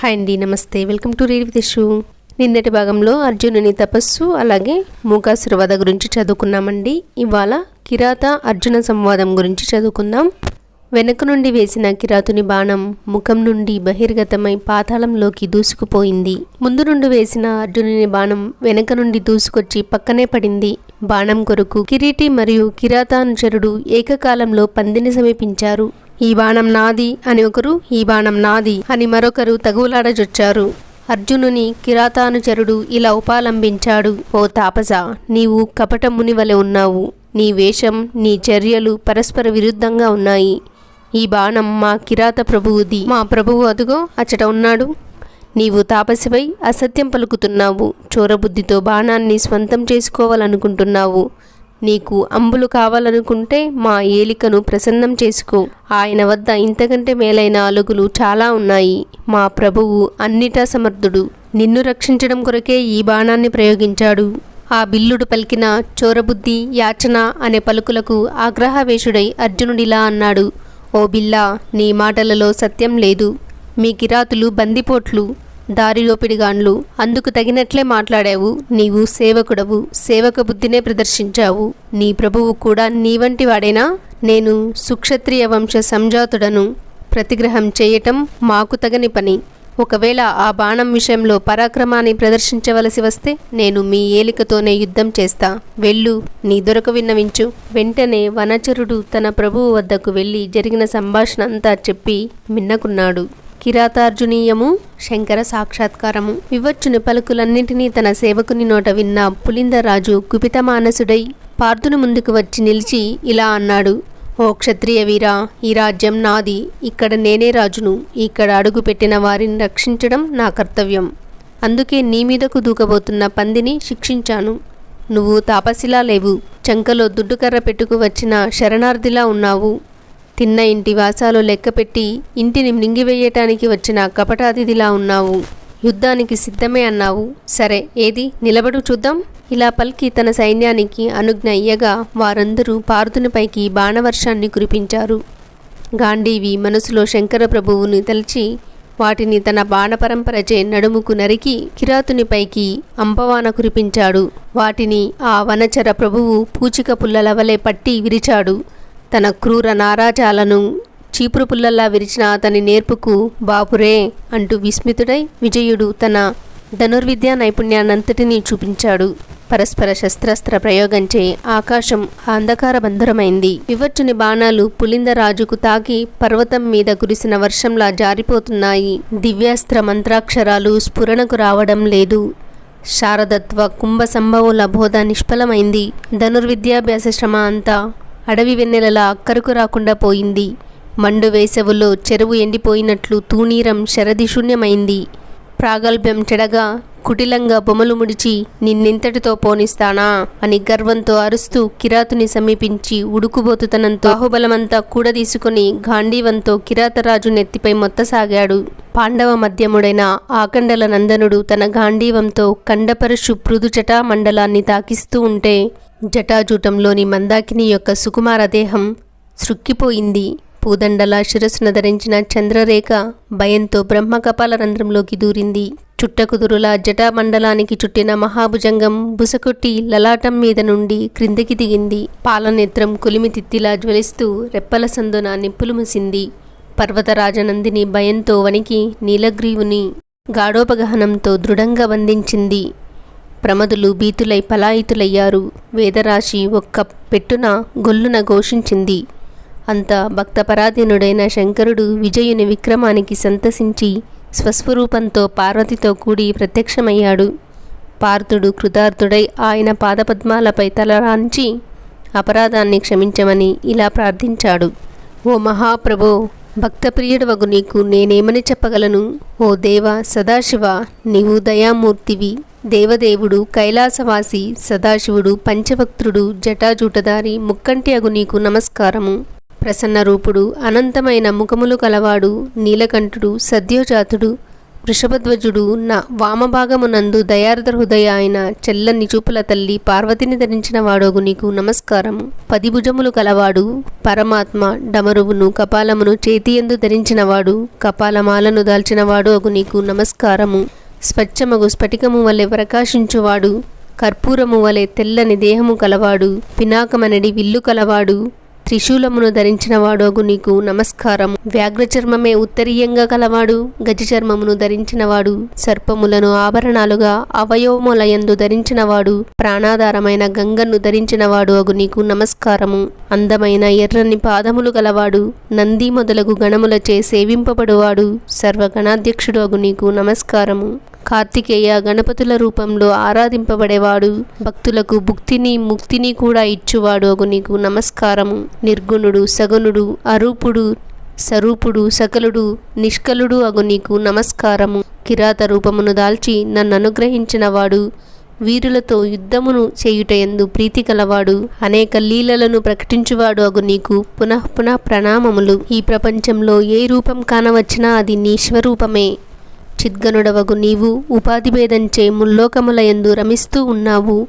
Hi అండి నమస్తే. Welcome to read with షూ నిన్నటి భాగంలో అర్జునుని తపస్సు అలాగే మూకాసుర వధ గురించి చదువుకున్నామండి. ఇవాళ కిరాత అర్జున సంవాదం గురించి చదువుకుందాం. వెనక నుండి వేసిన కిరాతుని బాణం ముఖం నుండి బహిర్గతమై పాతాళంలోకి దూసుకుపోయింది. ముందు నుండి వేసిన అర్జునుని బాణం వెనక నుండి దూసుకొచ్చి పక్కనే పడింది. బాణం కొరకు కిరీటి మరియు కిరాతానుచరుడు ఏకకాలంలో పందిని సమీపించారు. ఈ బాణం నాది అని ఒకరు ఈ బాణం నాది అని మరొకరు తగులాడజొచ్చారు. అర్జునుని కిరాతానుచరుడు ఇలా ఉపాలంబించాడు ఓ తాపస నీవు కపటముని వలె ఉన్నావు. నీ వేషం నీ చర్యలు పరస్పర విరుద్ధంగా ఉన్నాయి. ఈ బాణం మా కిరాత ప్రభువుది. మా ప్రభువు అదుగో అచ్చట ఉన్నాడు. నీవు తాపసివై అసత్యం పలుకుతున్నావు. చోరబుద్ధితో బాణాన్ని స్వంతం చేసుకోవాలనుకుంటున్నావు. నీకు అంబులు కావాలనుకుంటే మా ఏలికను ప్రసన్నం చేసుకో. ఆయన వద్ద ఇంతకంటే మేలైన అలుగులు చాలా ఉన్నాయి. మా ప్రభువు అన్నిటా సమర్థుడు. నిన్ను రక్షించడం కొరకే ఈ బాణాన్ని ప్రయోగించాడు. ఆ బిల్లుడు పలికిన చోరబుద్ధి యాచన అనే పలుకులకు ఆగ్రహవేషుడై అర్జునుడిలా అన్నాడు. ఓ బిల్లా నీ మాటలలో సత్యం లేదు. మీ కిరాతులు బందిపోట్లు. దారిలోపిడిగాండ్లు అందుకు తగినట్లే మాట్లాడావు. నీవు సేవకుడవు. సేవక బుద్ధినే ప్రదర్శించావు. నీ ప్రభువు కూడా నీ వంటి వాడేనా? నేను సుక్షత్రియ వంశ సంజాతుడను ప్రతిగ్రహం చేయటం మాకు తగని పని. ఒకవేళ ఆ బాణం విషయంలో పరాక్రమాన్ని ప్రదర్శించవలసి వస్తే నేను మీ ఏలికతోనే యుద్ధం చేస్తా. వెళ్ళు నీ దొరక విన్నవించు వెంటనే వనచరుడు తన ప్రభువు వద్దకు వెళ్ళి జరిగిన సంభాషణ అంతా చెప్పి మిన్నకున్నాడు. కిరాతార్జునీయము శంకర సాక్షాత్కారము. వివచ్చుని పలుకులన్నింటినీ తన సేవకుని నోట విన్న పులిందరాజు కుపిత మానసుడై పార్థుని ముందుకు వచ్చి నిలిచి ఇలా అన్నాడు ఓ క్షత్రియ వీరా ఈ రాజ్యం నాది. ఇక్కడ నేనే రాజును. ఇక్కడ అడుగు పెట్టిన వారిని రక్షించడం నా కర్తవ్యం. అందుకే నీ మీదకు దూకబోతున్న పందిని శిక్షించాను. నువ్వు తాపసిలా లేవు. చంకలో దుడ్డుకర్ర పెట్టుకు వచ్చిన శరణార్థిలా ఉన్నావు. తిన్న ఇంటి వాసాలు లెక్కపెట్టి ఇంటిని మింగివేయటానికి వచ్చిన కపటాతిథిలా ఉన్నావు. యుద్ధానికి సిద్ధమే అన్నావు. సరే ఏది? నిలబడు చూద్దాం. ఇలా పల్కి తన సైన్యానికి అనుజ్ఞ ఇయ్యగా వారందరూ పార్థునిపైకి బాణవర్షాన్ని కురిపించారు. గాంధీవి మనసులో శంకర ప్రభువుని తలిచి వాటిని తన బాణపరంపరచే నడుముకు నరికి కిరాతునిపైకి అంపవాన కురిపించాడు. వాటిని ఆ వనచర ప్రభువు పూచిక పుల్లల వలె పట్టి విరిచాడు. తన క్రూర నారాజాలను చీపురు పుల్లల్లా విరిచిన అతని నేర్పుకు బాపురే అంటూ విస్మితుడై విజయుడు తన ధనుర్విద్యా నైపుణ్యాన్నంతటినీ చూపించాడు. పరస్పర శస్త్రాస్త్ర ప్రయోగంచే ఆకాశం అంధకార బంధురమైంది. వివర్చుని బాణాలు పులిందరాజుకు తాకి పర్వతం మీద కురిసిన వర్షంలా జారిపోతున్నాయి. దివ్యాస్త్ర మంత్రాక్షరాలు స్ఫురణకు రావడం లేదు. శారదత్వ కుంభ సంభవుల బోధ నిష్ఫలమైంది. ధనుర్విద్యాభ్యాస శ్రమ అంతా అడవి వెన్నెలలా అక్కరకు రాకుండా పోయింది. మండు వేసవులో చెరువు ఎండిపోయినట్లు తూనీరం శరది శూన్యమైంది. ప్రాగల్భ్యం చెడగా కుటిలంగా బొమ్మలు ముడిచి నిన్నెంతటితో పోనిస్తానా అని గర్వంతో అరుస్తూ కిరాతుని సమీపించి ఉడుకుబోతుతనంతో బాహుబలమంతా కూడదీసుకుని గాంధీవంతో కిరాతరాజు నెత్తిపై మొత్తసాగాడు. పాండవ మధ్యముడైన ఆకండల నందనుడు తన గాంధీవంతో కండపరశు పృదుచటా మండలాన్ని తాకిస్తూ ఉంటే జటాజూటంలోని మందాకిని యొక్క సుకుమార దేహం సృక్కిపోయింది పూదండలా శిరస్సును ధరించిన చంద్రరేఖ భయంతో బ్రహ్మకపాల రంధ్రంలోకి దూరింది. చుట్టకుదురులా జటామండలానికి చుట్టిన మహాభుజంగం బుసకొట్టి లలాటం మీద నుండి క్రిందికి దిగింది. పాలనేత్రం కొలిమితిత్తిలా జ్వలిస్తూ రెప్పల సందున నిప్పులు ముసింది. పర్వతరాజనందిని భయంతో వణికి నీలగ్రీవుని గాఢోపగహనంతో దృఢంగా బంధించింది. ప్రమదులు భీతులై పలాయితులయ్యారు. వేదరాశి ఒక్క పెట్టున గొల్లున ఘోషించింది. అంత భక్తపరాధీనుడైన శంకరుడు విజయుని విక్రమానికి సంతసించి స్వస్వరూపంతో పార్వతితో కూడి ప్రత్యక్షమయ్యాడు. పార్థుడు కృతార్థుడై ఆయన పాదపద్మాలపై తలరాంచి అపరాధాన్ని క్షమించమని ఇలా ప్రార్థించాడు. ఓ మహాప్రభో భక్తప్రియుడవగు నీకు నేనేమని చెప్పగలను? ఓ దేవ సదాశివ నీవు దయామూర్తివి. దేవదేవుడు కైలాసవాసి సదాశివుడు పంచవక్త్రుడు జటాజూటదారి ముక్కంటి అగు నీకు నమస్కారము. ప్రసన్న రూపుడు అనంతమైన ముఖములు కలవాడు నీలకంఠుడు సద్యోజాతుడు వృషభధ్వజుడు నా వామభాగమునందు దయార్ధ హృదయ ఆయన చెల్లని చూపుల తల్లి పార్వతిని ధరించిన వాడోగు నీకు నమస్కారము. పది భుజములు కలవాడు పరమాత్మ డమరువును కపాలమును చేతియందు ధరించినవాడు కపాలమాలను దాల్చినవాడు అగు నీకు నమస్కారము. స్వచ్ఛమగు స్ఫటికము వలె ప్రకాశించువాడు కర్పూరము వలె తెల్లని దేహము కలవాడు పినాకమనడి విల్లు కలవాడు త్రిశూలమును ధరించిన వాడోగు నీకు నమస్కారం వ్యాఘ్రచర్మమే ఉత్తరీయంగా కలవాడు గజచర్మమును ధరించినవాడు సర్పములను ఆభరణాలుగా అవయవములయందు ధరించినవాడు ప్రాణాధారమైన గంగను ధరించినవాడు అగు నీకు నమస్కారము. అందమైన ఎర్రని పాదములు గలవాడు నంది మొదలగు గణములచే సేవింపబడువాడు సర్వగణాధ్యక్షుడు అగు నీకు నమస్కారము. కార్తికేయ గణపతుల రూపంలో ఆరాధింపబడేవాడు. భక్తులకు భుక్తిని ముక్తిని కూడా ఇచ్చువాడు అగు నీకు నమస్కారము. నిర్గుణుడు సగుణుడు అరూపుడు సరూపుడు సకలుడు నిష్కలుడు అగు నీకు నమస్కారము. కిరాత రూపమును దాల్చి నన్ను అనుగ్రహించినవాడు వీరులతో యుద్ధమును చేయుటయందు ప్రీతి కలవాడు. అనేక లీలలను ప్రకటించువాడు అగు నీకు పునః పునః ప్రణామములు. ఈ ప్రపంచంలో ఏ రూపం కానవచ్చినా అది నీ స్వరూపమే. చిద్గనుడవగు నీవు ఉపాధి భేదంచే ముల్లోకములయందు రమిస్తూ ఉన్నావు.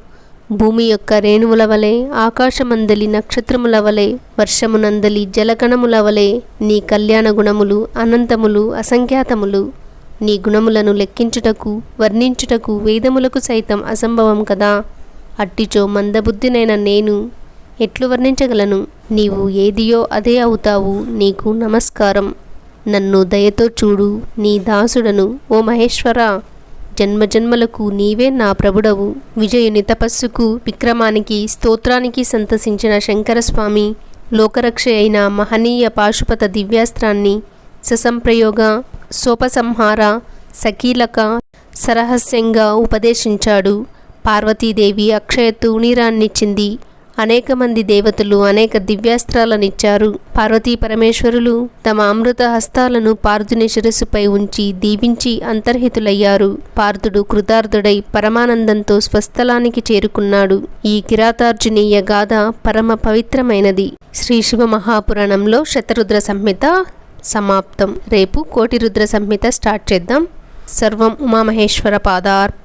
భూమి యొక్క రేణువుల వలె ఆకాశమందలి నక్షత్రముల వలె వర్షమునందలి జలకణముల వలె నీ కళ్యాణ గుణములు అనంతములు అసంఖ్యాతములు. నీ గుణములను లెక్కించుటకు వర్ణించుటకు వేదములకు సైతం అసంభవం కదా. అట్టిచో మందబుద్ధినైన నేను ఎట్లు వర్ణించగలను? నీవు ఏదియో అదే అవుతావు నీకు నమస్కారం. నన్ను దయతో చూడు నీ దాసుడను. ఓ మహేశ్వర జన్మజన్మలకు నీవే నా ప్రభుడవు. విజయుని తపస్సుకు విక్రమానికి స్తోత్రానికి సంతసించిన శంకరస్వామి లోకరక్ష అయిన మహనీయ పాశుపత దివ్యాస్త్రాన్ని ససంప్రయోగ సోపసంహార సకీలక సరహస్యంగా ఉపదేశించాడు. పార్వతీదేవి అక్షయ తూణీరాన్నిచ్చింది. అనేక మంది దేవతలు అనేక దివ్యాస్త్రాలనిచ్చారు. పార్వతీ పరమేశ్వరులు తమ అమృత హస్తాలను పార్థుని శిరస్సుపై ఉంచి దీవించి అంతర్హితులయ్యారు. పార్థుడు కృతార్థుడై పరమానందంతో స్వస్థలానికి చేరుకున్నాడు. ఈ కిరాతార్జునీయ గాథ పరమ పవిత్రమైనది. శ్రీ శివ మహాపురాణంలో శతరుద్ర సంహిత సమాప్తం. రేపు కోటి రుద్ర సంహిత స్టార్ట్ చేద్దాం. సర్వం ఉమామహేశ్వర పాదార్పణ.